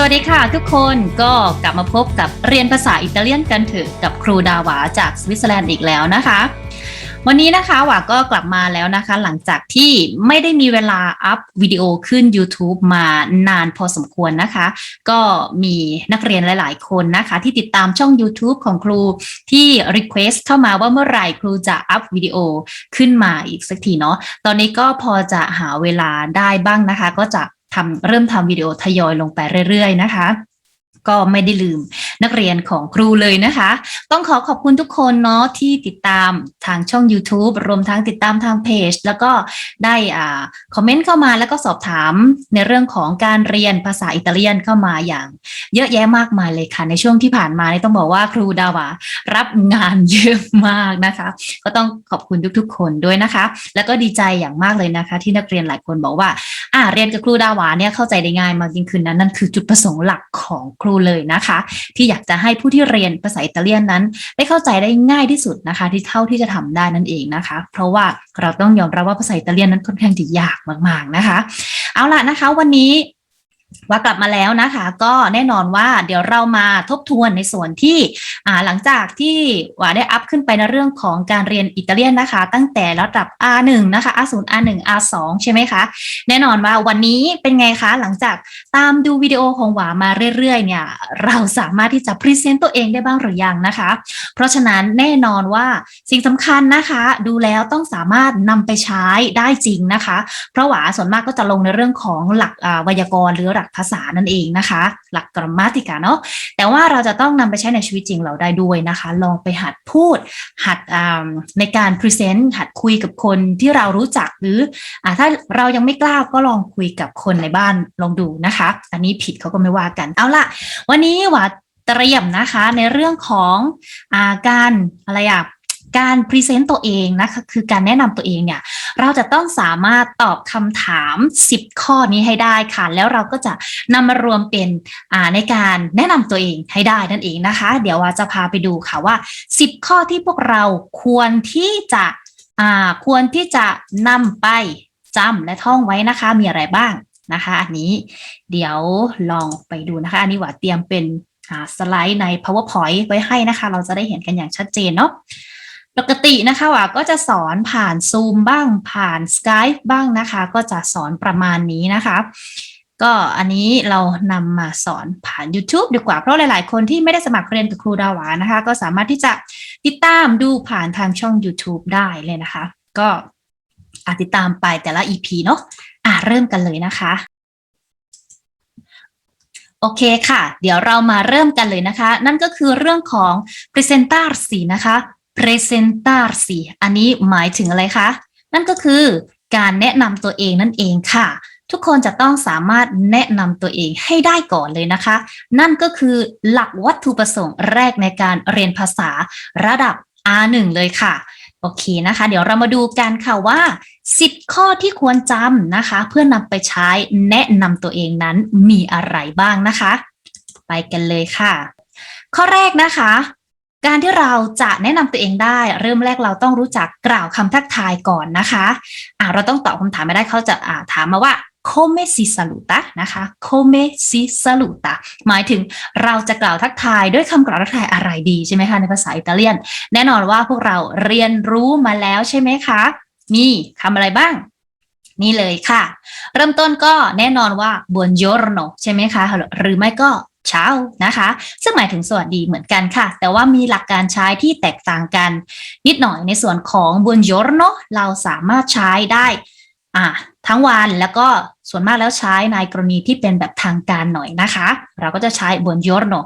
สวัสดีค่ะทุกคนก็กลับมาพบกับเรียนภาษาอิตาเลียนกันเถอะกับครูดาวาจากสวิตเซอร์แลนด์อีกแล้วนะคะ วันนี้นะคะหวาก็กลับมาแล้วนะคะ หลังจากที่ไม่ได้มีเวลาอัพวิดีโอขึ้น YouTube มานานพอสมควรนะคะ ก็มีนักเรียนหลาย ๆ คนนะคะ ที่ติดตามช่อง YouTube ของครูที่ Request เข้ามาว่าเมื่อไหร่ครูจะอัพวิดีโอขึ้นมาอีกสักทีเนาะตอนนี้ก็พอจะหาเวลาได้บ้างนะคะ ก็จะ ทำเริ่มทำวิดีโอทยอยลงไปเรื่อยๆนะคะ ก็ไม่ได้ลืม นักเรียนของครูเลยนะคะ ต้องขอขอบคุณทุกคนเนาะที่ติดตามทางช่อง YouTube รวมทั้งติดตามทางเพจ แล้วก็ได้อ่าคอมเมนต์เข้ามาแล้วก็สอบถามในเรื่องของการเรียนภาษาอิตาเลียนเข้ามาอย่าง เยอะแยะมากมายเลยค่ะ ในช่วงที่ผ่านมานี่ต้องบอกว่าครูดาวารับงานเยอะมากนะคะ ก็ต้องขอบคุณทุกๆ คนด้วยนะคะ แล้วก็ดีใจอย่างมากเลยนะคะ ที่นักเรียนหลายคนบอกว่าอ่าเรียนกับครูดาวาเนี่ยเข้าใจได้ง่ายมากยิ่งขึ้นนั้นนั่นคือจุดประสงค์หลักของครูเลยนะคะ ที่อยากจะให้ผู้ที่เรียนภาษาอิตาเลียนนั้น ได้เข้าใจได้ง่ายที่สุดนะคะ ที่เท่าที่จะทำได้นั่นเองนะคะ เพราะว่าเราต้องยอมรับว่าภาษาอิตาเลียนนั้นค่อนข้างที่ยากมากๆนะคะ เอาล่ะนะคะ วันนี้ ว่ากลับมาแล้วนะคะ ก็แน่นอนว่าเดี๋ยวเรามาทบทวนในส่วนที่หลังจากที่ว่าได้อัพขึ้นไปในเรื่องของการเรียนอิตาเลียนนะคะ ตั้งแต่ระดับ R1 นะคะ R0 R1 R2 ใช่ไหมคะ แน่นอนว่าวันนี้เป็นไงคะ หลังจากตามดูวิดีโอของหวามาเรื่อยๆ เนี่ย เราสามารถที่จะพรีเซนต์ตัวเองได้บ้างหรือยังนะคะ เพราะฉะนั้นแน่นอนว่าสิ่งสำคัญนะคะ ดูแล้วต้องสามารถนำไปใช้ได้จริงนะคะ เพราะหวาส่วนมากก็จะลงในเรื่องของหลักไวยากรณ์หรือหลักภาษานั่นเองนะคะ หลักกร a ม a ติกาเนาะแต่ว่าเราจะต้องนำไปใช้ในชีวิตจริงเราได้ด้วยนะคะ ลองไปหัดพูด หัดในการพรีเซนต์หัดคุยกับคนที่เรารู้จักหรืออถ้าเรายังไม่กล้าก็ลองคุยกับคนในบ้านลองดูนะคะ อันนี้ผิดเขาก็ไม่ว่ากันเอาละวันนี้หวาเตรียมนะคะในเรื่องของอาการอะไรอะ การพรีเซนต์ตัวเองนะคะคือการแนะนำตัวเองเนี่ยเราจะต้องสามารถตอบคำถาม 10 ข้อนี้ให้ได้ค่ะ แล้วเราก็จะนำมารวมเป็นอ่าในการแนะนำตัวเองให้ได้นั่นเองนะคะ เดี๋ยวว่าจะพาไปดูค่ะว่า 10 ข้อที่พวกเราควรที่จะอ่าควรที่จะนำไปจำและท่องไว้นะคะ มีอะไรบ้างนะคะ อันนี้เดี๋ยวลองไปดูนะคะ อันนี้ว่าเตรียมเป็นอ่าสไลด์ใน powerpoint ไว้ให้นะคะ เราจะได้เห็นกันอย่างชัดเจนเนาะ ปกตินะคะว่าก็จะสอนผ่านซูมบ้างผ่าน Skype บ้างนะคะ ก็จะสอนประมาณนี้นะคะ ก็อันนี้เรานำมาสอนผ่าน YouTube ดีกว่าเพราะหลาย ๆ คนที่ไม่ได้สมัครเรียนกับครูดาวานะคะ ก็สามารถที่จะติดตามดูผ่านทางช่อง YouTube ได้เลยนะคะ ก็ติดตามไปแต่ละ EP เนาะอะเริ่มกันเลยนะคะโอเคค่ะ เดี๋ยวเรามาเริ่มกันเลยนะคะ นั่นก็คือเรื่องของ presentarsi นะคะ presentarsi อันนี้หมายถึงอะไรคะ นั่นก็คือการแนะนำตัวเองนั่นเองค่ะ ทุกคนจะต้องสามารถแนะนำตัวเองให้ได้ก่อนเลยนะคะ นั่นก็คือหลักวัตถุประสงค์แรกในการเรียนภาษาระดับ R1 เลยค่ะ โอเคนะคะ เดี๋ยวเรามาดูกันค่ะว่า 10 ข้อที่ควรจำนะคะ เพื่อนำไปใช้แนะนำตัวเองนั้นมีอะไรบ้างนะคะ ไปกันเลยค่ะ ข้อแรกนะคะ การที่เราจะแนะนำตัวเองได้ เริ่มแรกเราต้องรู้จักกล่าวคำทักทายก่อนนะคะอ่าเราต้องตอบคำถามไม่ได้เขาจะอ่าถามมาว่า come si saluta นะคะ come si saluta หมายถึงเราจะกล่าวทักทายด้วยคำกล่าวทักทายอะไรดีใช่ไหมคะ ในภาษาอิตาเลียน แน่นอนว่าพวกเราเรียนรู้มาแล้วใช่ไหมคะ มีคำอะไรบ้าง นี่เลยค่ะ เริ่มต้นก็แน่นอนว่า buongiorno ใช่ไหมคะ หรือไม่ก็ เช้านะคะ ซึ่งหมายถึงสวัสดีเหมือนกันค่ะ แต่ว่ามีหลักการใช้ที่แตกต่างกัน นิดหน่อยในส่วนของ buongiorno เราสามารถใช้ได้อ่าทั้งวันแล้วก็ส่วนมากแล้วใช้ในกรณีที่เป็นแบบทางการหน่อยนะคะ เราก็จะใช้ buongiorno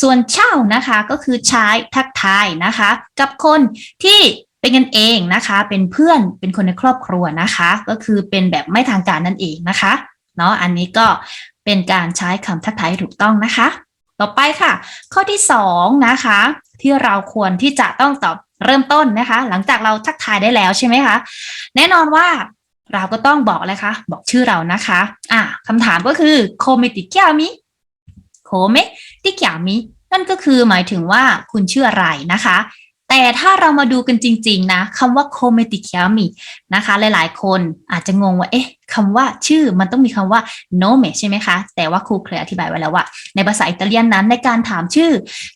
ส่วนเช้านะคะก็คือใช้ทักทายนะคะ กับคนที่เป็นกันเองนะคะ เป็นเพื่อนเป็นคนในครอบครัวนะคะ ก็คือเป็นแบบไม่ทางการนั่นเองนะคะเนาะอันนี้ก็ เป็นการใช้คำทักทายถูกต้องนะคะ ต่อไปค่ะ ข้อที่สองนะคะ ที่เราควรที่จะต้องตอบเริ่มต้นนะคะ หลังจากเราทักทายได้แล้วใช่ไหมคะแน่นอนว่าเราก็ต้องบอกเลยค่ะบอกชื่อเรานะคะ อ่าคำถามก็คือ come ti chiami come ti chiami นั่นก็คือหมายถึงว่าคุณชื่ออะไรนะคะ แต่ถ้าเรามาดูกันจริง ๆ นะคำว่า come ti chiami นะคะ หลายๆ คนอาจจะงงว่าเอ๊ะ คำว่าชื่อมันต้องมีคำว่า nome ใช่ไหมคะ แต่ว่าครูเคยอธิบายไว้แล้วว่า ในภาษาอิตาเลียนนั้นในการถามชื่อ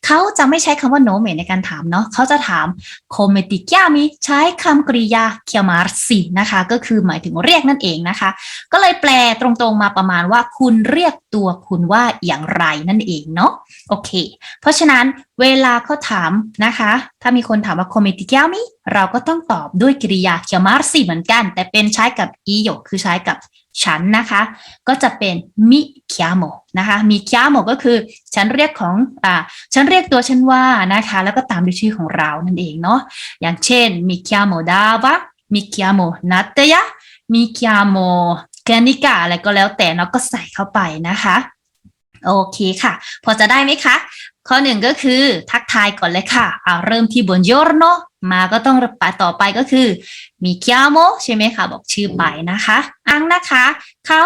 เขาจะไม่ใช้คำว่า nome ในการถามเนาะเขาจะถาม come ti chiami ใช้คำกริยา chiamarsi นะคะ ก็คือหมายถึงเรียกนั่นเองนะคะ ก็เลยแปลตรงๆมาประมาณว่า คุณเรียกตัวคุณว่าอย่างไรนั่นเองเนาะโอเค เพราะฉะนั้นเวลาเขาถามนะคะ ถ้ามีคนถามว่า come ti chiami เราก็ต้องตอบด้วยกริยา chiamarsi เหมือนกัน แต่เป็นใช้กับ io คือใช้กับฉันนะคะ ก็จะเป็น mi chiamo นะคะ mi chiamo ก็คือฉันเรียกของอ่าฉันเรียกตัวฉันว่านะคะ แล้วก็ตามด้วยชื่อของเรานั่นเองเนาะอย่างเช่น mi chiamo Dava mi chiamo Nattaya mi chiamo Kanika อะไรก็แล้วแต่เนาะก็ใส่เข้าไปนะคะโอเคค่ะ พอจะได้ไหมคะ ข้อหนึ่งก็คือทักทายก่อนเลยค่ะ เอาเริ่มที่ buongiorno มาก็ต้องไปต่อไปก็คือมีเคียโมใช่ไหมคะ บอกชื่อไปนะคะอังนะคะ เขา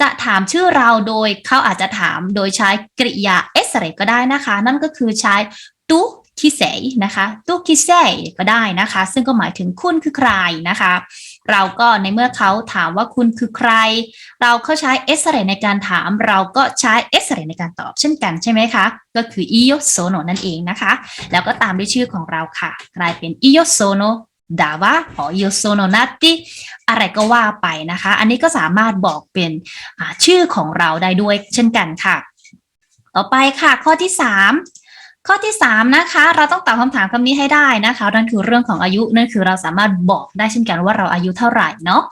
จะถามชื่อเราโดยเขาอาจจะถามโดยใช้กริยาเอสเรก็ได้นะคะ นั่นก็คือใช้ตุคิเซนะคะตุคิเซก็ได้นะคะ ซึ่งก็หมายถึงคุณคือใครนะคะ เราก็ในเมื่อเขาถามว่าคุณคือใคร เราเข้าใช้เอสเรในการถาม เราก็ใช้เอสเรในการตอบเช่นกันใช่ไหมคะ ก็คืออิโยโซโนนั่นเองนะคะ แล้วก็ตามด้วยชื่อของเราค่ะ กลายเป็นอิโยโซโนดาวาหออิโยโซโนนัตติอะไรก็ว่าไปนะคะ อันนี้ก็สามารถบอกเป็นชื่อของเราได้ด้วยเช่นกันค่ะ ต่อไปค่ะข้อที่ 3 ข้อที่ 3 นะคะ เราต้องตอบคำถามคำนี้ให้ได้นะคะนั่นคือเรื่องของอายุนั่นคือเราสามารถบอกได้เช่นกันว่าเราอายุเท่าไหร่เนาะ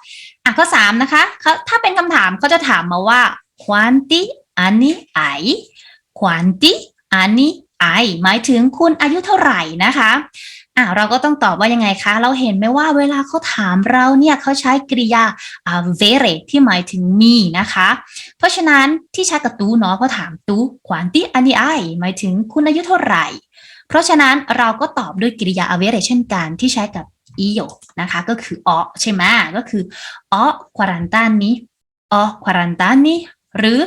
อะข้อ 3 นะคะเขาถ้าเป็นคำถามเขาจะถามมาว่า quanti anni hai quanti anni hai หมายถึงคุณอายุเท่าไหร่นะคะ อะเราก็ต้องตอบว่ายังไงคะ เราเห็นไหมว่าเวลาเขาถามเราเนี่ยเขาใช้กริยา avere ที่หมายถึงมีนะคะ เพราะฉะนั้นที่ใช้กับตูเนาะเขาถามตู quanti anni hai หมายถึงคุณอายุเท่าไหร่ เพราะฉะนั้นเราก็ตอบด้วยกริยา avere เช่นกันที่ใช้กับ io นะคะก็คืออใช่ไหมก็คืออ40 anni อ40 anni หรือ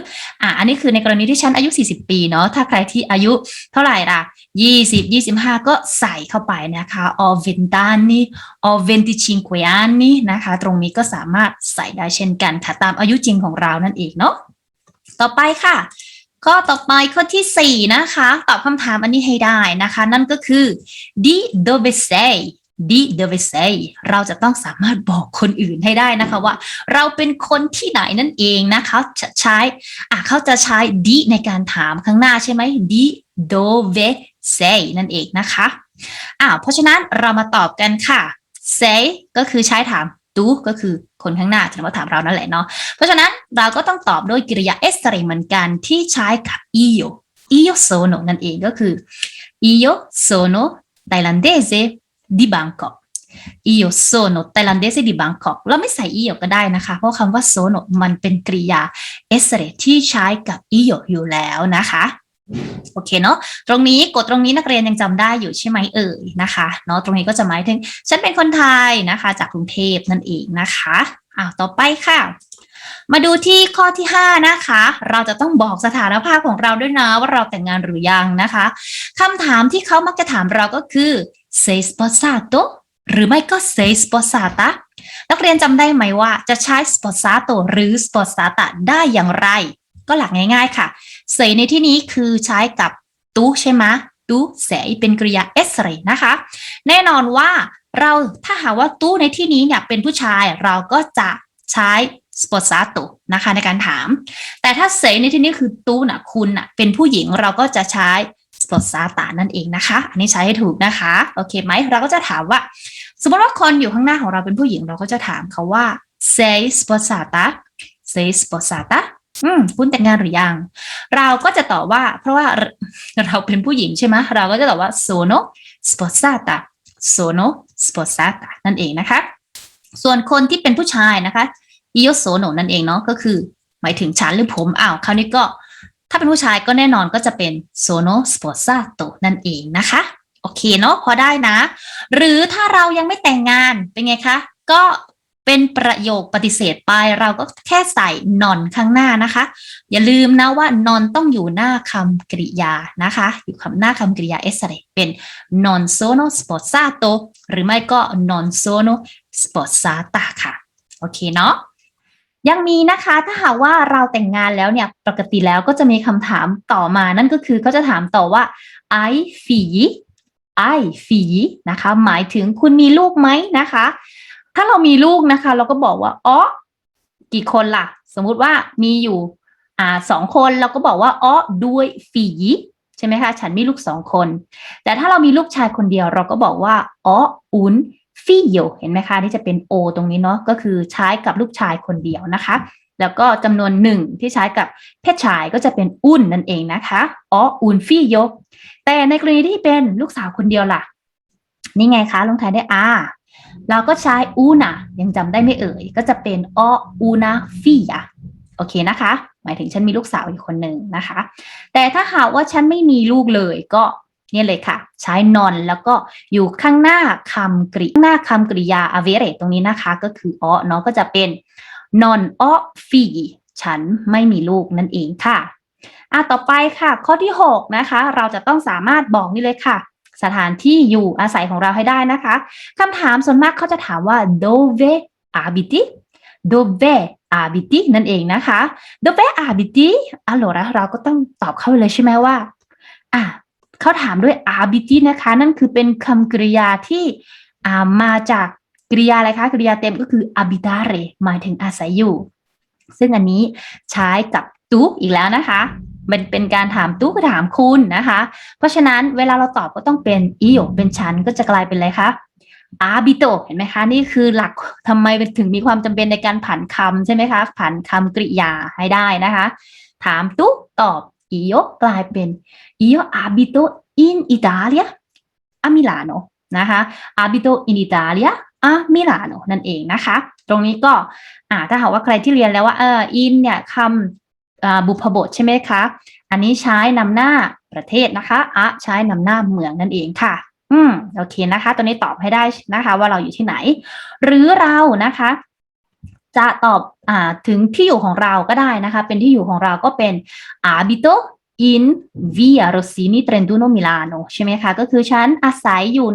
อะอันนี้คือในกรณีที่ฉันอายุ 40 ปีเนาะถ้าใครที่อายุเท่าไหร่ล่ะ 20 25 ก็ใส่เข้าไปนะคะอ20 anni อ25 anni นะคะ ตรงนี้ก็สามารถใส่ได้เช่นกันค่ะตามอายุจริงของเรานั่นเองเนาะต่อไปค่ะข้อต่อไปข้อที่ 4 นะคะ ตอบคำถามอันนี้ให้ได้นะคะ นั่นก็คือ di dove sei di dove sei เราจะต้องสามารถบอกคนอื่นให้ได้นะคะว่า เราเป็นคนที่ไหนนั่นเองนะคะใช้อะเขาจะใช้ di ในการถามข้างหน้าใช่ไหม di dove sei นั่นเองนะคะอ่าเพราะฉะนั้นเรามาตอบกันค่ะ say ก็คือใช้ถาม tu ก็คือคนข้างหน้าถือว่าถามเรานั่นแหละเนาะเพราะฉะนั้นเราก็ต้องตอบด้วยกริยา essere เหมือนกันที่ใช้กับ io io sono นั่นเองก็คือ io sono thailandese di Bangkok io sono thailandese di Bangkok เราไม่ใส่ io ก็ได้นะคะ เพราะคำว่า sono มันเป็นกริยา essere ที่ใช้กับ io อยู่แล้วนะคะโอเคเนาะตรงนี้กดตรงนี้นักเรียนยังจำได้อยู่ใช่ไหมเอ่ยนะคะเนาะตรงนี้ก็จะหมายถึง ฉันเป็นคนไทยนะคะ จากกรุงเทพนั่นเองนะคะอ้าวต่อไปค่ะ มาดูที่ข้อที่ 5 นะคะ เราจะต้องบอกสถานภาพของเราด้วยนะว่าเราแต่งงานหรือยังนะคะคำถามที่เขามักจะถามเราก็คือ sei sposato หรือไม่ก็ sei sposata นักเรียนจำได้ไหมว่าจะใช้ sposato หรือ sposata ได้อย่างไร ก็หลักง่ายๆค่ะเสยในที่นี้คือใช้กับตูใช่ไหมตูเสยเป็นกริยาเอสเรนะคะ แน่นอนว่าเราถ้าหากว่าตูในที่นี้เนี่ยเป็นผู้ชายเราก็จะใช้ sposato นะคะในการถาม แต่ถ้าเสในที่นี้คือตูน่ะคุณน่ะเป็นผู้หญิงเราก็จะใช้ sposata นั่นเองนะคะ อันนี้ใช้ให้ถูกนะคะ โอเคไหมเราก็จะถามว่า สมมติว่าคนอยู่ข้างหน้าของเราเป็นผู้หญิงเราก็จะถามเขาว่า sei sposata sei sposata อืมคุณแต่งงานหรือยัง เราก็จะตอบว่า เพราะว่าเราเป็นผู้หญิงใช่ไหมเราก็จะตอบว่า sono sposata sono sposata นั่นเองนะคะ ส่วนคนที่เป็นผู้ชายนะคะ io sono นั่นเองเนาะก็คือ หมายถึงฉันหรือผมอ้าวคราวนี้ก็ ถ้าเป็นผู้ชายก็แน่นอนก็จะเป็น sono sposato นั่นเองนะคะ โอเคเนาะพอได้นะ หรือถ้าเรายังไม่แต่งงานเป็นไงคะ ก็เป็นประโยคปฏิเสธไปเราก็แค่ใส่ non ข้างหน้านะคะ อย่าลืมนะว่า non ต้องอยู่หน้าคำกริยานะคะ อยู่คำหน้าคำกริยา essere เป็น non sono sposato หรือไม่ก็ non sono sposata ค่ะ โอเคเนาะ ยังมีนะคะถ้าหากว่าเราแต่งงานแล้วเนี่ยปกติแล้วก็จะมีคำถามต่อมานั่นก็คือเขาจะถามต่อว่า I ฝีไอฝีนะคะ หมายถึงคุณมีลูกไหมนะคะ ถ้าเรามีลูกนะคะ เราก็บอกว่าอ๋อกี่คนล่ะ สมมุติว่ามีอยู่อ่าสองคนเราก็บอกว่าอ๋อด้วยฝีใช่ไหมคะ ฉันมีลูกสองคน แต่ถ้าเรามีลูกชายคนเดียว เราก็บอกว่าอ๋ออุน ฟิโยเห็นไหมคะนี่จะเป็นโอตรงนี้เนาะก็คือใช้กับลูกชายคนเดียวนะคะ แล้วก็จำนวนหนึ่งที่ใช้กับเพศชายก็จะเป็นอุนนั่นเองนะคะอ๋ออุนฟิโยแต่ในกรณีที่เป็นลูกสาวคนเดียวล่ะ นี่ไงคะลงท้ายด้วยอาเราก็ใช้อูนะยังจำได้ไม่เอ่ย ก็จะเป็นออูนาฟิยาโอเคนะคะ หมายถึงฉันมีลูกสาวอีกคนหนึ่งนะคะ แต่ถ้าหากว่าฉันไม่มีลูกเลยก็ นี่เลยค่ะ ใช้นอนแล้วก็อยู่ข้างหน้าคำกริหน้าคำกริยา a v e r e ตรงนี้นะคะ ก็คือออเนาะก็จะเป็น non o fi ฉันไม่มีลูกนั่นเองค่ะอะต่อไปค่ะ ข้อที่ 6 นะคะ เราจะต้องสามารถบอกนี่เลยค่ะ สถานที่อยู่อาศัยของเราให้ได้นะคะคำถามส่วนมากเขาจะถามว่า dove abiti dove abiti นั่นเองนะคะ dove abiti allora เราก็ต้องตอบเข้าไปเลยใช่ไหมว่า อะ เขาถามด้วย abiti นะคะ นั่นคือเป็นคำกริยาที่มาจากกริยาอะไรคะกริยาเต็มก็คือ abitare หมายถึงอาศัยอยู่ ซึ่งอันนี้ใช้กับตุอีกแล้วนะคะ มันเป็นการถามตู้คือถามคุณนะคะ เพราะฉะนั้นเวลาเราตอบก็ต้องเป็นอีโอเป็นฉันก็จะกลายเป็นอะไรคะอาบิโตเห็นไหมคะ นี่คือหลักทำไมถึงมีความจำเป็นในการผันคำใช่ไหมคะ ผันคำกริยาให้ได้นะคะ ถามตู้ตอบ อีโอกลายเป็นอีโออาบิโตอินอิตาเลียอามิลานนะคะอาบิโตอินอิตาเลียอามิลานนั่นเองนะคะ ตรงนี้ก็อ่าถ้าหากว่าใครที่เรียนแล้วว่าเอออินเนี่ยคำบุพบทใช่ไหมคะ อันนี้ใช้นำหน้าประเทศนะคะอะใช้นำหน้าเมืองนั่นเองค่ะ อืม โอเคนะคะ ตัวนี้ตอบให้ได้นะคะ ว่าเราอยู่ที่ไหน หรือเรานะคะ จะตอบอถึงที่อยู่ของเราก็ได้นะคะ เป็นที่อยู่ของเราก็เป็น abito in via Rossini 31 Milano ใช่ไหมคะ ก็คือฉันอาศัยอยู่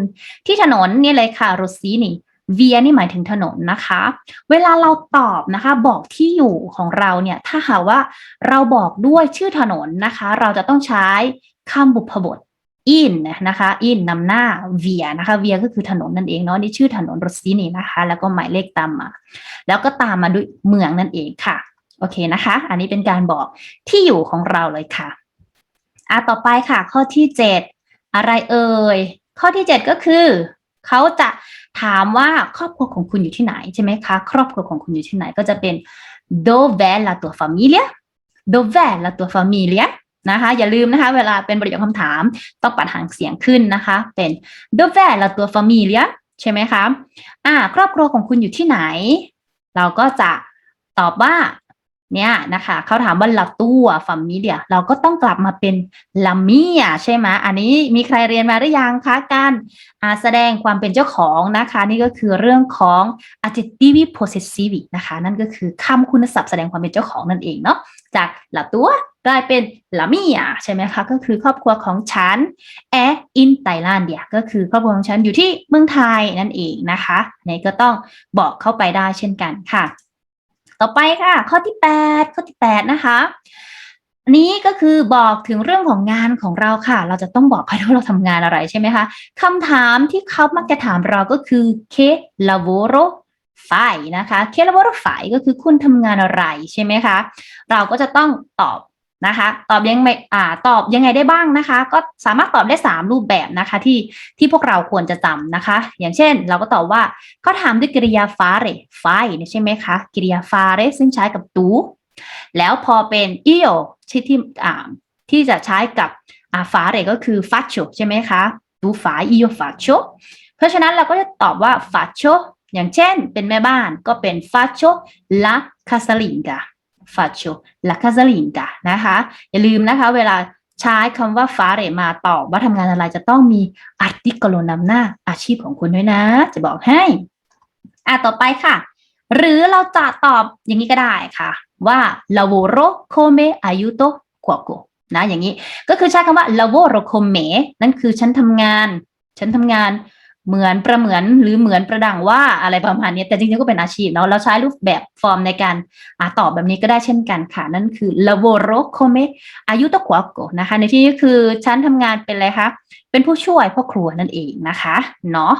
ที่ถนนนี่เลยค่ะ Rossini เวียนี่หมายถึงถนนนะคะ เวลาเราตอบนะคะ บอกที่อยู่ของเราเนี่ย ถ้าหากว่าเราบอกด้วยชื่อถนนนะคะ เราจะต้องใช้คำบุพบท in นะคะ in นำหน้า via นะคะ via ก็คือถนนนั่นเองเนาะนี่ชื่อถนนรถซีนี่นะคะ แล้วก็หมายเลขตามมา แล้วก็ตามมาด้วยเมืองนั่นเองค่ะ โอเคนะคะ อันนี้เป็นการบอกที่อยู่ของเราเลยค่ะอะต่อไปค่ะ ข้อที่เจ็ดอะไรเอ่ย ข้อที่เจ็ดก็คือ เขาจะถามว่าครอบครัวของคุณอยู่ที่ไหนใช่ไหมคะ ครอบครัวของคุณอยู่ที่ไหนก็จะเป็น dove la tua famiglia dove la tua famiglia นะคะ อย่าลืมนะคะ เวลาเป็นประโยคคำถามต้องปัดหางเสียงขึ้นนะคะ เป็น dove la tua famiglia ใช่ไหมคะอ่าครอบครัวของคุณอยู่ที่ไหน เราก็จะตอบว่าเนี่ยนะคะเขาถามว่า la tua famiglia เราก็ต้องกลับมาเป็น la mia ใช่ไหมอันนี้มีใครเรียนมาหรือยังคะการแสดงความเป็นเจ้าของนะคะ นี่ก็คือเรื่องของ adjectivi possessivi นะคะ นั่นก็คือคำคุณศัพท์แสดงความเป็นเจ้าของนั่นเองเนาะจาก la tua กลายเป็น la mia ใช่ไหมคะ ก็คือครอบครัวของฉัน e in Thailandia ก็คือครอบครัวของฉันอยู่ที่เมืองไทยนั่นเองนะคะนี่ก็ต้องบอกเข้าไปได้เช่นกันค่ะ ต่อไปค่ะ ข้อที่ 8 ข้อที่ 8 นะคะอันนี้ก็คือบอกถึงเรื่องของงานของเราค่ะ เราจะต้องบอกเขาว่าเราทำงานอะไรใช่ไหมคะคำถามที่เขามักจะถามเราก็คือ che lavoro fai นะคะ che lavoro fai ก็คือคุณทำงานอะไรใช่ไหมคะ เราก็จะต้องตอบ นะคะตอบยังไงอ่าตอบยังไงได้บ้างนะคะ ก็สามารถตอบได้ 3 รูปแบบนะคะที่ที่พวกเราควรจะจำนะคะ อย่างเช่น เราก็ตอบว่าเขาถามด้วยกริยา fare fai ใช่ไหมคะกริยา fare ซึ่งใช้กับตูแล้วพอเป็น io ที่ที่อ่าที่จะใช้กับอ่า fare ก็คือ faccio ใช่ไหมคะตู fai io faccio เพราะฉะนั้นเราก็จะตอบว่า faccio อย่างเช่นเป็นแม่บ้านก็เป็น faccio la casalinga faccio la casalinga นะคะ อย่าลืมนะคะเวลาใช้คำว่า fare มาตอบว่าทำงานอะไรจะต้องมี articolo นำหน้าอาชีพของคุณด้วยนะ จะบอกให้ อะต่อไปค่ะ หรือเราจะตอบอย่างนี้ก็ได้ค่ะ ว่า lavoro come aiuto cuoco นะอย่างนี้ก็คือใช้คำว่า lavoro come นั่นคือฉันทำงาน ฉันทำงาน เหมือนประเหมือนหรือเหมือนประดังว่าอะไรประมาณนี้แต่จริงๆก็เป็นอาชีพเนาะเราใช้รูปแบบฟอร์มในการอาตอบแบบนี้ก็ได้เช่นกันค่ะ นั่นคือ lavoro come aiuto cuoco นะคะ ในที่นี้คือฉันทำงานเป็นอะไรคะ เป็นผู้ช่วยพ่อครัวนั่นเองนะคะเนาะ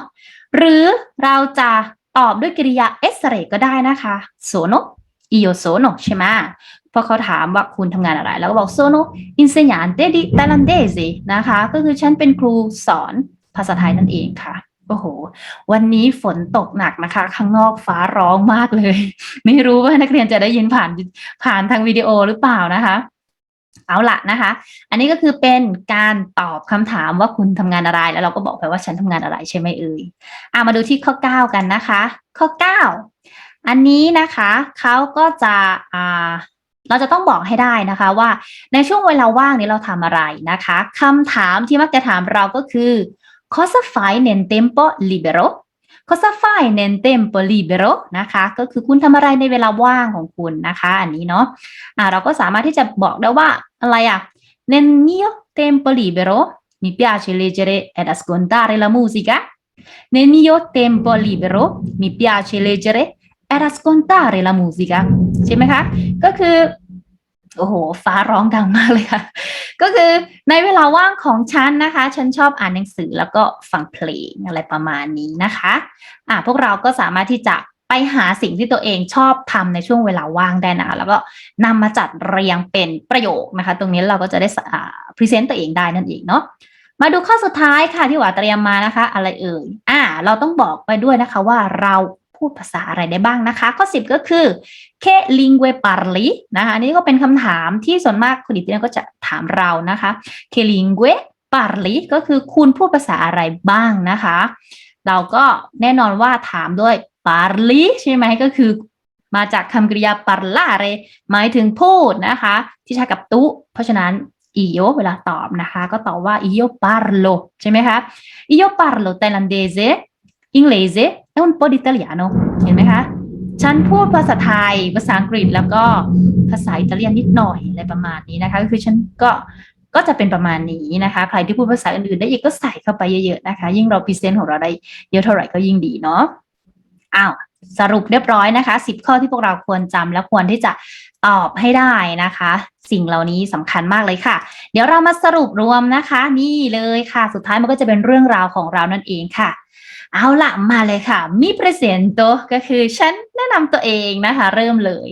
หรือเราจะตอบด้วยกริยา essere ก็ได้นะคะ sono io sono ใช่ไหมพอเขาถามว่าคุณทำงานอะไร แล้วก็บอก sono insegnante di thailandese นะคะ ก็คือฉันเป็นครูสอนภาษาไทยนั่นเองค่ะ โอ้โห วันนี้ฝนตกหนักนะคะ ข้างนอกฟ้าร้องมากเลย ไม่รู้ว่านักเรียนจะได้ยินผ่านผ่านทางวิดีโอหรือเปล่านะคะ เอาละนะคะ อันนี้ก็คือเป็นการตอบคำถามว่าคุณทำงานอะไร แล้วเราก็บอกไปว่าฉันทำงานอะไรใช่ไหมเอ่ยอะมาดูที่ข้อ 9 กันนะคะ ข้อ 9 อันนี้นะคะเขาก็จะอ่าเราจะต้องบอกให้ได้นะคะว่าในช่วงเวลาว่างนี้เราทำอะไรนะคะคำถามที่มักจะถามเราก็คือ cosa fai nel tempo libero cosa fai nel tempo libero นะคะ ก็คือคุณทำอะไรในเวลาว่างของคุณนะคะ อันนี้เนาะอ่าเราก็สามารถที่จะบอกได้ว่าอะไรอะ nel mio tempo libero mi piace leggere ed ascoltare la musica nel mio tempo libero mi piace leggere ed ascoltare la musica ใช่ไหมคะ ก็คือ โอ้โห ฟ้าร้องดังมากเลยค่ะ ก็คือในเวลาว่างของฉันนะคะ ฉันชอบอ่านหนังสือแล้วก็ฟังเพลงอะไรประมาณนี้นะคะ อ่าพวกเราก็สามารถที่จะไปหาสิ่งที่ตัวเองชอบทำในช่วงเวลาว่างได้นะคะ แล้วก็นำมาจัดเรียงเป็นประโยคนะคะ ตรงนี้เราก็จะได้พรีเซนต์ตัวเองได้นั่นเองเนาะมาดูข้อสุดท้ายค่ะที่หวาเตรียมมานะคะ อะไรเอ่ยอ่า เราต้องบอกไปด้วยนะคะว่าเรา พูดภาษาอะไรได้บ้างนะคะ ข้อ 10 ก็คือ che lingue parli นะคะนนี้ก็เป็นคำถามที่ส่วนมากคุณอิตเนก็จะถามเรานะคะ che lingue parli ก็คือคุณพูดภาษาอะไรบ้างนะคะ เราก็แน่นอนว่าถามด้วย parli ใช่ไหมก็คือมาจากคำกริยา parlare หมายถึงพูดนะคะ ที่ใช้กับตุ เพราะฉะนั้น io เวลาตอบนะคะ ก็ตอบว่า io parlo ใช่ไหมคะ io parlo thailandese inglese e un po' di italiano เห็นไหมคะ ฉันพูดภาษาไทย ภาษาอังกฤษแล้วก็ภาษาอิตาเลียนนิดหน่อยอะไรประมาณนี้นะคะก็คือฉันก็ก็จะเป็นประมาณนี้นะคะ ใครที่พูดภาษาอื่นๆได้อีกก็ใส่เข้าไปเยอะๆนะคะ ยิ่งเราพรีเซนต์ของเราได้เยอะเท่าไหร่ก็ยิ่งดีเนาะอ้าวสรุปเรียบร้อยนะคะ10ข้อที่พวกเราควรจำและควรที่จะตอบให้ได้นะคะ สิ่งเหล่านี้สำคัญมากเลยค่ะ เดี๋ยวเรามาสรุปรวมนะคะ นี่เลยค่ะ สุดท้ายมันก็จะเป็นเรื่องราวของเรานั่นเองค่ะ เอาละมาเลยค่ะ มีเปรเซนโตก็คือฉันแนะนำตัวเองนะคะ เริ่มเลย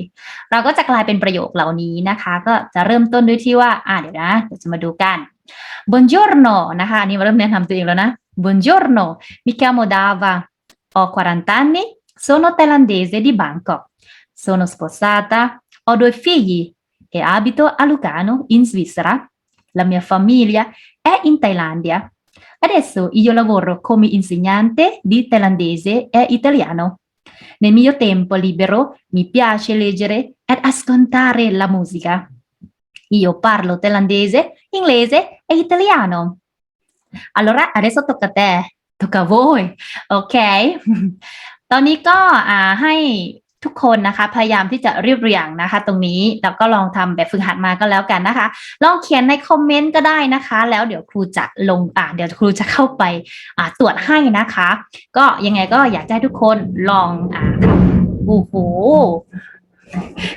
เราก็จะกลายเป็นประโยคเหล่านี้นะคะ ก็จะเริ่มต้นด้วยที่ว่า อ่าเดี๋ยวนะเดี๋ยวจะมาดูกัน buongiorno นะคะนี่มาเริ่มแนะนำตัวเองแล้วนะ buongiorno mi chiamo Dava ho 40 anni sono thailandese di Bangkok sono sposata ho due figli e abito a Lugano in Svizzera la mia famiglia è in Thailandia Adesso io lavoro come insegnante di thailandese e italiano. Nel mio tempo libero mi piace leggere ed ascoltare la musica. Io parlo thailandese, inglese e italiano. Allora adesso tocca a te, tocca a voi, โอเค ตอนนี้ก็อ่าให้ ทุกคนนะคะ พยายามที่จะเรียบเรียงนะคะ ตรงนี้แล้วก็ลองทำแบบฝึกหัดมาก็แล้วกันนะคะ ลองเขียนในคอมเมนต์ก็ได้นะคะ แล้วเดี๋ยวครูจะลงอ่าเดี๋ยวครูจะเข้าไปอ่าตรวจให้นะคะ ก็ยังไงก็อยากให้ทุกคนลองอ่าทำโอ้โห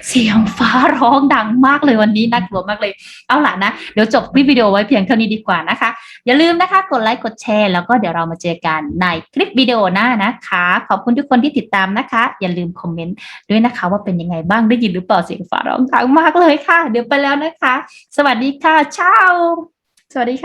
เสียงฟ้าร้องดังมากเลยวันนี้น่ากลัวมากเลย เอาล่ะนะ เดี๋ยวจบคลิปวิดีโอไว้เพียงเท่านี้ดีกว่านะคะ อย่าลืมนะคะกดไลค์กดแชร์แล้วก็เดี๋ยวเรามาเจอกันในคลิปวิดีโอหน้านะคะ ขอบคุณทุกคนที่ติดตามนะคะ อย่าลืมคอมเมนต์ด้วยนะคะ ว่าเป็นยังไงบ้างได้ยินหรือเปล่าเสียงฟ้าร้องดังมากเลยค่ะ เดี๋ยวไปแล้วนะคะ สวัสดีค่ะเช้าสวัสดีค่ะ